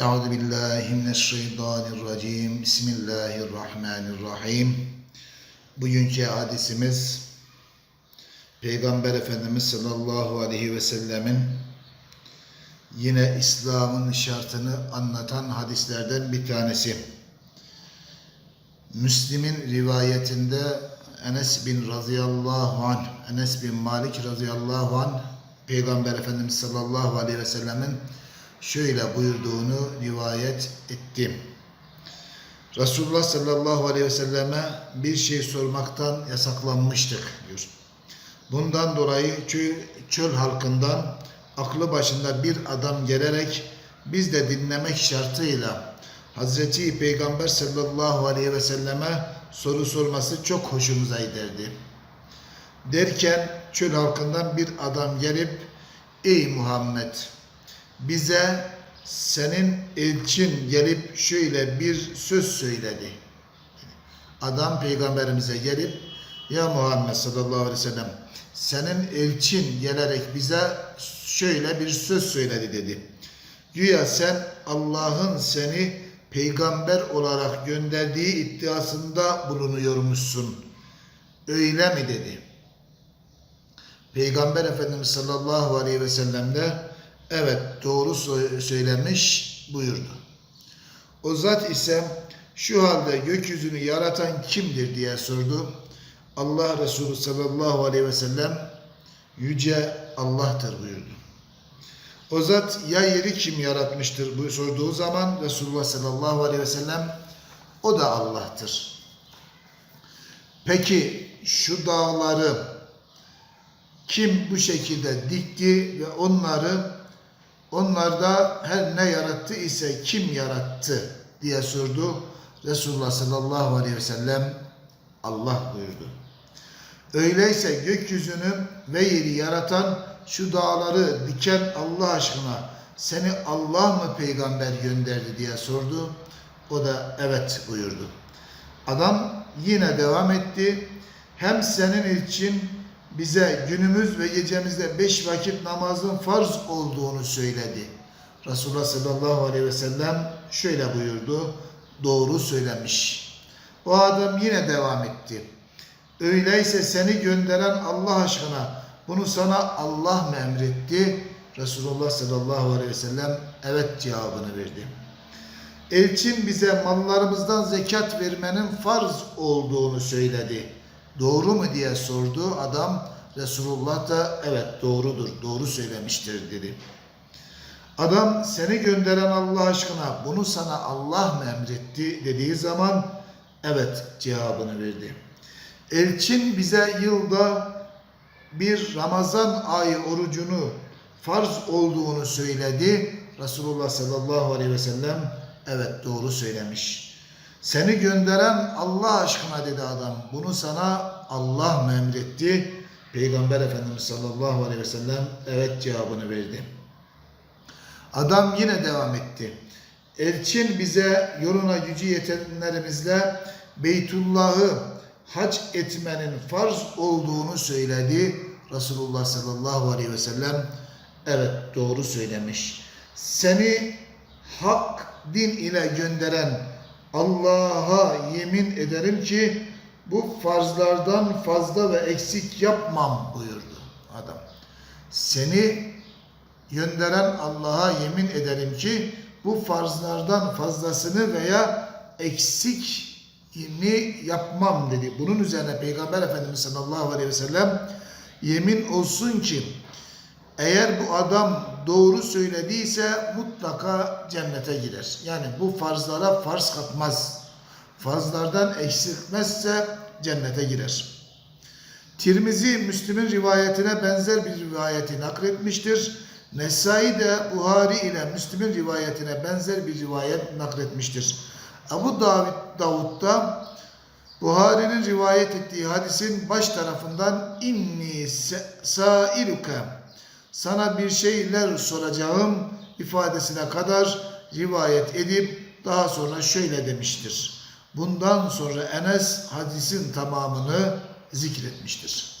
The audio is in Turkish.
Euzu billahi mineşşeytanirracim. Bismillahirrahmanirrahim. Bugünkü hadisimiz Peygamber Efendimiz sallallahu aleyhi ve sellemin yine İslam'ın şartını anlatan hadislerden bir tanesi. Müslim'in rivayetinde Enes bin radıyallahu anh, Enes bin Malik radıyallahu anh Peygamber Efendimiz sallallahu aleyhi ve sellemin şöyle buyurduğunu rivayet ettim. Resulullah sallallahu aleyhi ve selleme bir şey sormaktan yasaklanmıştık diyor. Bundan dolayı çöl, halkından aklı başında bir adam gelerek biz de dinlemek şartıyla Hazreti Peygamber sallallahu aleyhi ve selleme soru sorması çok hoşumuza giderdi. Derken çöl halkından bir adam gelip ey Muhammed bize senin elçin gelip şöyle bir söz söyledi. Adam peygamberimize gelip ya Muhammed sallallahu aleyhi ve sellem senin elçin gelerek bize şöyle bir söz söyledi dedi. Güya sen Allah'ın seni peygamber olarak gönderdiği iddiasında bulunuyormuşsun. Öyle mi dedi. Peygamber Efendimiz sallallahu aleyhi ve sellem de evet doğru söylemiş buyurdu. O zat ise şu halde gökyüzünü yaratan kimdir diye sordu. Allah Resulü sallallahu aleyhi ve sellem yüce Allah'tır buyurdu. O zat ya yeri kim yaratmıştır bu sorduğu zaman Resulullah sallallahu aleyhi ve sellem o da Allah'tır. Peki şu dağları kim bu şekilde dikti ve onları onlarda her ne yarattı ise kim yarattı diye sordu. Resulullah sallallahu aleyhi ve sellem Allah buyurdu. Öyleyse gökyüzünü ve yeri yaratan şu dağları diken Allah aşkına seni Allah mı peygamber gönderdi diye sordu. O da evet buyurdu. Adam yine devam etti. Hem senin için bize günümüz ve gecemizde beş vakit namazın farz olduğunu söyledi. Resulullah sallallahu aleyhi ve sellem şöyle buyurdu. Doğru söylemiş. O adam yine devam etti. Öyleyse seni gönderen Allah aşkına bunu sana Allah mı emretti? Resulullah sallallahu aleyhi ve sellem evet cevabını verdi. Elçin bize mallarımızdan zekat vermenin farz olduğunu söyledi. Doğru mu diye sordu adam. Resulullah da evet doğrudur, doğru söylemiştir dedi. Adam seni gönderen Allah aşkına bunu sana Allah mı emretti dediği zaman evet cevabını verdi. Elçin bize yılda bir Ramazan ayı orucunu farz olduğunu söyledi. Resulullah sallallahu aleyhi ve sellem evet doğru söylemiş. Seni gönderen Allah aşkına dedi adam. Bunu sana Allah mı emretti? Peygamber Efendimiz sallallahu aleyhi ve sellem evet cevabını verdi. Adam yine devam etti. Elçin bize yoluna gücü yetenlerimizle Beytullah'ı hac etmenin farz olduğunu söyledi. Resulullah sallallahu aleyhi ve sellem evet doğru söylemiş. Seni hak din ile gönderen Allah'a yemin ederim ki bu farzlardan fazla ve eksik yapmam buyurdu adam. Seni gönderen Allah'a yemin ederim ki bu farzlardan fazlasını veya eksikini yapmam dedi. Bunun üzerine Peygamber Efendimiz sallallahu aleyhi ve sellem yemin olsun ki eğer bu adam doğru söylediyse mutlaka cennete girer. Yani bu farzlara farz katmaz. Farzlardan eksiltmezse cennete girer. Tirmizi Müslim'in rivayetine benzer bir rivayeti nakletmiştir. Nesai de Buhari ile Müslim'in rivayetine benzer bir rivayet nakletmiştir. Abu Davud, Davud da Buhari'nin rivayet ettiği hadisin baş tarafından inni sailuke sana bir şeyler soracağım ifadesine kadar rivayet edip daha sonra şöyle demiştir. Bundan sonra Enes hadisin tamamını zikretmiştir.